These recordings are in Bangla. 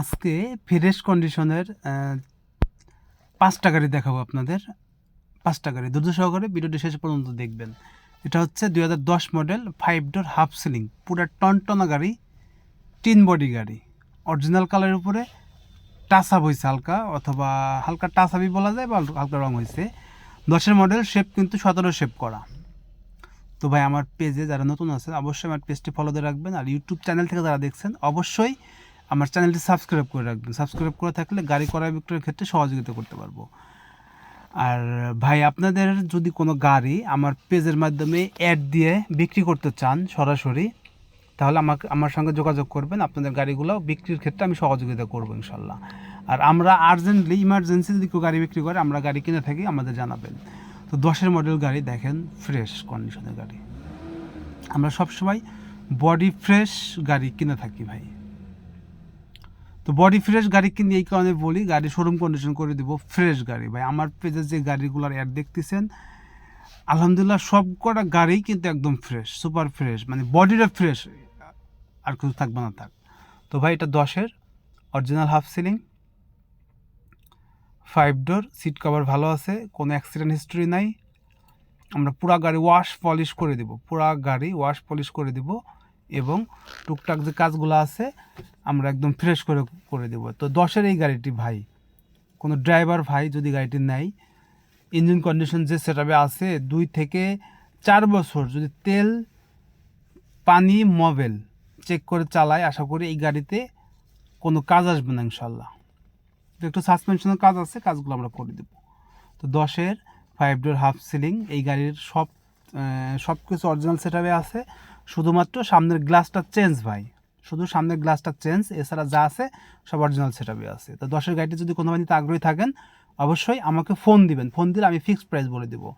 আজকে ফ্রেশ কন্ডিশনের পাঁচটা গাড়ি দেখাবো আপনাদের। পাঁচটা গাড়ি। ধৈর্য সহকারে ভিডিওটি শেষ পর্যন্ত দেখবেন। এটা হচ্ছে দুই দশ model five door half ceiling পুরো টনটনা গাড়ি, টিন বডি গাড়ি। অরিজিনাল কালারের উপরে টাচ আপ হয়েছে হালকা, অথবা হালকা টাচ আপই বলা যায় বা হালকা রং হয়েছে দশের মডেল শেপ কিন্তু সতেরো শেপ করা। তো ভাই, আমার পেজে যারা নতুন আছেন অবশ্যই আমার পেজটি ফলো দিয়ে রাখবেন। আর ইউটিউব চ্যানেল থেকে যারা দেখছেন, অবশ্যই আমার চ্যানেলটি সাবস্ক্রাইব করে রাখবেন। সাবস্ক্রাইব করে থাকলে গাড়ি ক্রয় বিক্রয়ের ক্ষেত্রে সহযোগিতা করতে পারব। আর ভাই, আপনাদের যদি কোনো গাড়ি আমার পেজের মাধ্যমে অ্যাড দিয়ে বিক্রি করতে চান সরাসরি, তাহলে আমাকে, আমার সঙ্গে যোগাযোগ করবেন। আপনাদের গাড়িগুলো বিক্রির ক্ষেত্রে আমি সহযোগিতা করব ইনশাল্লাহ। আর আমরা আর্জেন্টলি ইমার্জেন্সি যদি কেউ গাড়ি বিক্রি করে, আমরা গাড়ি কিনে থাকি, আমাদের জানাবেন। তো দশের মডেল গাড়ি দেখেন ফ্রেশ কন্ডিশনের গাড়ি। আমরা সবসময় বডি ফ্রেশ গাড়ি কিনে থাকি ভাই। তো বডি ফ্রেশ গাড়ি কিনে এই কারণে বলি, গাড়ি শোরুম কন্ডিশন করে দিব ফ্রেশ গাড়ি। ভাই, আমার পেজে যে গাড়িগুলোর অ্যাড দেখতেছেন, আলহামদুলিল্লাহ সব কটা গাড়ি কিন্তু একদম ফ্রেশ সুপার ফ্রেশ মানে বডিটা ফ্রেশ আর কিছু থাকবে না থাক। তো ভাই, এটা দশের original half ceiling five door seat cover ভালো আছে, কোনো অ্যাক্সিডেন্ট হিস্ট্রি নাই। আমরা পুরা গাড়ি ওয়াশ পলিশ করে দিব, পুরা গাড়ি ওয়াশ পলিশ করে দিব। এবং টুকটাক যে কাজগুলো আছে, আমরা একদম ফ্রেশ করে করে দেব। তো দশের এই গাড়িটি ভাই, কোনো ড্রাইভার ভাই যদি গাড়িটি নেয় ইঞ্জিন কন্ডিশন যে সেটাপে আছে, দুই থেকে চার বছর যদি তেল, পানি মোবিল চেক করে চালায়, আশা করি এই গাড়িতে কোনো কাজ আসবে না ইনশাল্লাহ একটু সাসপেনশনের কাজ আছে, কাজগুলো আমরা করে দেবো। তো দশের ফাইভ ডোর হাফ সিলিং এই গাড়ির সব সব কিছু অরিজিনাল সেটাপে আছে। শুধুমাত্র সামনের গ্লাসটা চেঞ্জ ভাই। শুধু সামনের গ্লাসটা চেঞ্জ, এছাড়া যা আছে সব অরিজিনাল সেটাপে আছে। তো দশের গাড়িতে যদি কোনো বাড়িতে আগ্রহী থাকেন, অবশ্যই আমাকে ফোন দিবেন। ফোন দিলে আমি ফিক্সড প্রাইস বলে দেবো।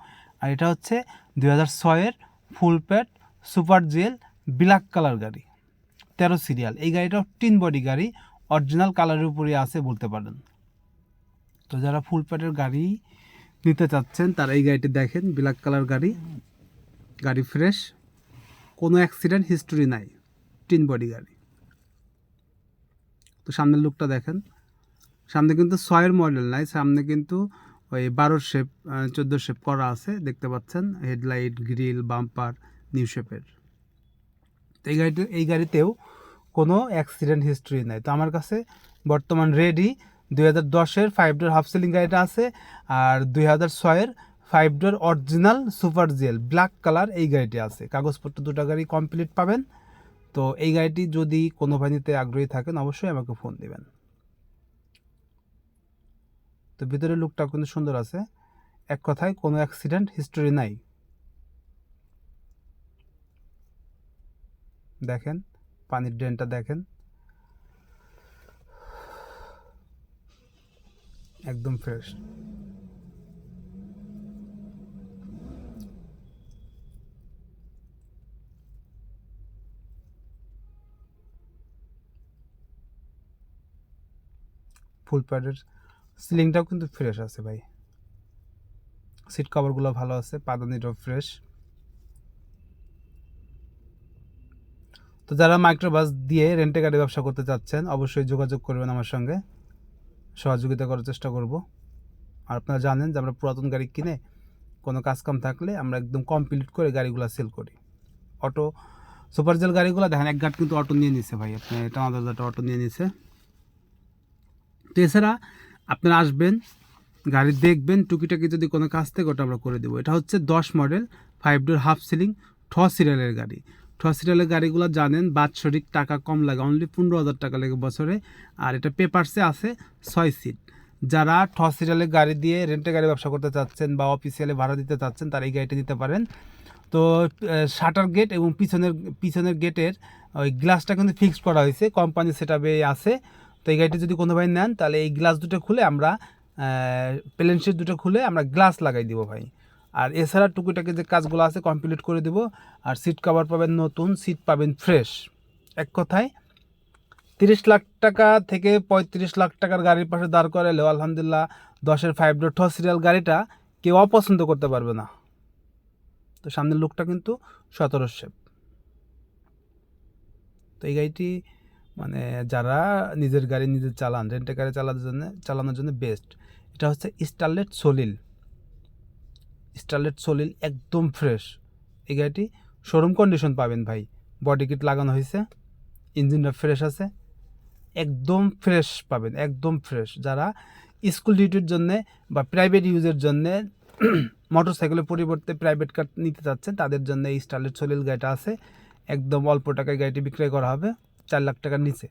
আর এটা হচ্ছে দুই হাজার ছয়ের full pad super gel black colour গাড়ি। তেরো সিরিয়াল এই গাড়িটাও টিন বডি গাড়ি অরিজিনাল কালারের উপরে আছে বলতে পারেন। তো যারা ফুল প্যাডের গাড়ি নিতে চাচ্ছেন, তারা এই গাড়িটি দেখেন ব্ল্যাক কালার গাড়ি গাড়ি ফ্রেশ কোনো অ্যাক্সিডেন্ট হিস্টোরি নাই টিন বডি গাড়ি। তো সামনের লুকটা দেখেন। সামনে কিন্তু ছয়ের মডেল নাই, সামনে কিন্তু ওই বারোর শেপ চোদ্দোর শেপ করা আছে, দেখতে পাচ্ছেন হেডলাইট গ্রিল বাম্পার নিউ শেপের তো এই গাড়িতে, এই গাড়িতেও কোনো অ্যাক্সিডেন্ট হিস্ট্রি নাই। তো আমার কাছে বর্তমান রেডি দুই হাজার দশের ফাইভ ডোর হাফ সিলিং গাড়িটা আছে, আর দুই হাজার ছয়ের five door original super gel, black colour এই গাড়িটি আছে। কাগজপত্র দুটো গাড়ি কমপ্লিট পাবেন। তো এই গাড়িটি যদি কোনো ভাই নিতে আগ্রহী থাকেন, অবশ্যই আমাকে ফোন দিবেন। তো ভিতরের লুকটা কিন্তু সুন্দর আছে। এক কথায় কোনো অ্যাক্সিডেন্ট হিস্টোরি নাই। দেখেন, পানির ড্রেনটা দেখেন। একদম ফ্রেশ। ফুল প্যাডের সিলিংটাও কিন্তু ফ্রেশ আছে ভাই। সিট কভারগুলো ভালো আছে পাদানিটাও ফ্রেশ। তো যারা মাইক্রোবাস দিয়ে রেন্টে গাড়ি ব্যবসা করতে চাচ্ছেন, অবশ্যই যোগাযোগ করবেন আমার সঙ্গে। সহযোগিতা করার চেষ্টা করব। আর আপনারা জানেন যে আমরা পুরাতন গাড়ি কিনে কোনো কাজকাম থাকলে আমরা একদম কমপ্লিট করে গাড়িগুলো সেল করি। অটো সুপার জেল গাড়িগুলো দেখেন এক গাট কিন্তু অটো নিয়ে নিছে ভাই। আপনি দাদাটা অটো নিয়ে নিছে। তো এছাড়া আপনারা আসবেন, গাড়ি দেখবেন, টুকিটাকি যদি কোনো কাজ থেকে ওটা আমরা করে দেবো। এটা হচ্ছে দশ model five door half ceiling ঠ সিরিয়ালের গাড়ি। ঠ সিরিয়ালের গাড়িগুলো জানেন, বাৎসরিক টাকা কম লাগে অনলি পনেরো হাজার টাকা লাগে বছরে। আর এটা পেপারসে আছে ছয় সিট যারা ঠ সিরিয়ালের গাড়ি দিয়ে রেন্টে গাড়ি ব্যবসা করতে চাচ্ছেন বা অফিসিয়ালে ভাড়া দিতে চাচ্ছেন, তারা এই গাড়িটা নিতে পারেন। তো শাটার গেট এবং পিছনের পিছনের গেটের ওই গ্লাসটা কিন্তু ফিক্সড করা হয়েছে কোম্পানি সেটাবে আছে। তো এই গাড়িটি যদি কোনো ভাই নেন, তাহলে এই গ্লাস দুটো খুলে আমরা প্লেন শিট দুটো খুলে আমরা গ্লাস লাগাই দিব ভাই। আর এছাড়া টুকিটাকি যে কাজগুলো আছে কমপ্লিট করে দিব। আর সিট কভার পাবেন নতুন সিট পাবেন ফ্রেশ এক কথায়, তিরিশ লাখ টাকা থেকে পঁয়ত্রিশ লাখ টাকার গাড়ির পাশে দাঁড় করে করালেও আলহামদুলিল্লাহ দশের ফাইভ ঠ সিরিয়াল গাড়িটা কেউ অপছন্দ করতে পারবে না। তো সামনের লুকটা কিন্তু সতেরো শেপ তো এই গাড়িটি মানে যারা নিজের গাড়ি নিজে চালান রেন্টে গাড়ি চালানোর জন্য চালানোর জন্য বেস্ট এটা হচ্ছে স্টারলেট সলিল স্টারলেট সলিল একদম ফ্রেশ এই গাড়িটি শোরুম কন্ডিশন পাবেন ভাই। বডি কিট লাগানো হয়েছে ইঞ্জিনটা ফ্রেশ আছে, একদম ফ্রেশ পাবেন, একদম ফ্রেশ যারা স্কুল ডিউটির জন্যে বা প্রাইভেট ইউজের জন্যে মোটর সাইকেলের পরিবর্তে প্রাইভেট কার নিতে চাচ্ছেন, তাদের জন্য এই স্টারলেট সলিল গাড়িটা আছে। একদম অল্প টাকায় গাড়িটি বিক্রয় করা হবে। চার লাখ টাকার নিচে।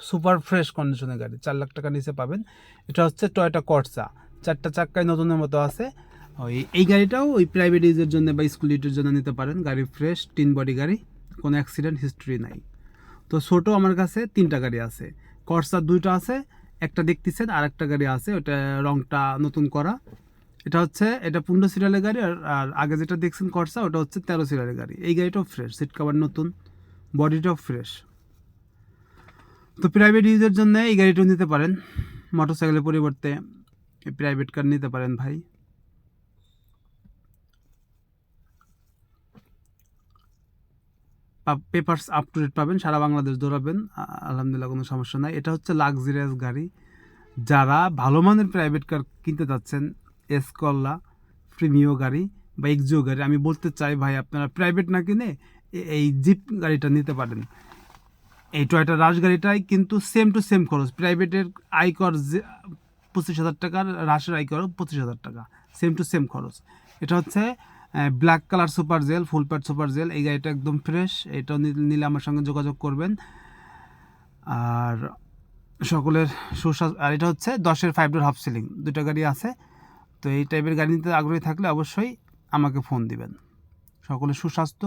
সুপার ফ্রেশ কন্ডিশনের গাড়ি, চার লাখ টাকার নিচে পাবেন। এটা হচ্ছে টয়টা কর্সা চারটা চাক্কায় নতুনের মতো আছে। ওই, এই গাড়িটাও ওই প্রাইভেট ইউজের জন্য বা স্কুল ইউজের জন্য নিতে পারেন। গাড়ি ফ্রেশ তিন বডি গাড়ি, কোনো অ্যাক্সিডেন্ট হিস্ট্রি নাই। তো ছোটো আমার কাছে তিনটা গাড়ি আছে। কর্সা দুইটা আছে, একটা দেখতেছেন আর একটা গাড়ি আছে। ওটা রংটা নতুন করা। এটা হচ্ছে, এটা পনেরো সিরিয়ালের গাড়ি আর আর আগে যেটা দেখছেন কর্সা ওটা হচ্ছে তেরো সিরিয়ালের গাড়ি। এই গাড়িটাও ফ্রেশ সিট কাভার নতুন। বডিটাও ফ্রেশ। তো প্রাইভেট ইউজের জন্য এই গাড়িটাও নিতে পারেন। মোটর সাইকেলের পরিবর্তে এই প্রাইভেট কার নিতে পারেন ভাই। পেপারস আপ টু ডেট পাবেন, সারা বাংলাদেশ দৌড়াবেন। আলহামদুলিল্লাহ কোনো সমস্যা নাই। এটা হচ্ছে লাক্সারিয়াস গাড়ি। যারা ভালো মানের প্রাইভেট কার কিনতে চাচ্ছেন এসকল্লা প্রিমিও গাড়ি বা এক্সিও গাড়ি, আমি বলতে চাই ভাই, আপনারা প্রাইভেট না কিনে এই জিপ গাড়িটা নিতে পারেন। এই টয়টা রাশ গাড়িটাই কিন্তু সেম টু সেম খরচ। প্রাইভেটের আয়কর যে, পঁচিশ হাজার টাকার রাশের আয়কর পঁচিশ হাজার টাকা। সেম টু সেম খরচ। এটা হচ্ছে black colour super gel full pad super gel এই গাড়িটা একদম ফ্রেশ এটা নিলে আমার সঙ্গে যোগাযোগ করবেন। আর সকলের সুস্বাস্থ্য, আর এটা হচ্ছে দশের ফাইভ ডোর হাফ সিলিং দুটো গাড়ি আছে। তো এই টাইপের গাড়ি নিতে আগ্রহী থাকলে অবশ্যই আমাকে ফোন দিবেন। সকলের সুস্বাস্থ্য।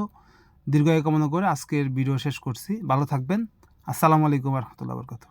দীর্ঘায়ু কামনা করে আজকের ভিডিও শেষ করছি। ভালো থাকবেন। আসসালামু আলাইকুম রহমতুল্লাহ বরকত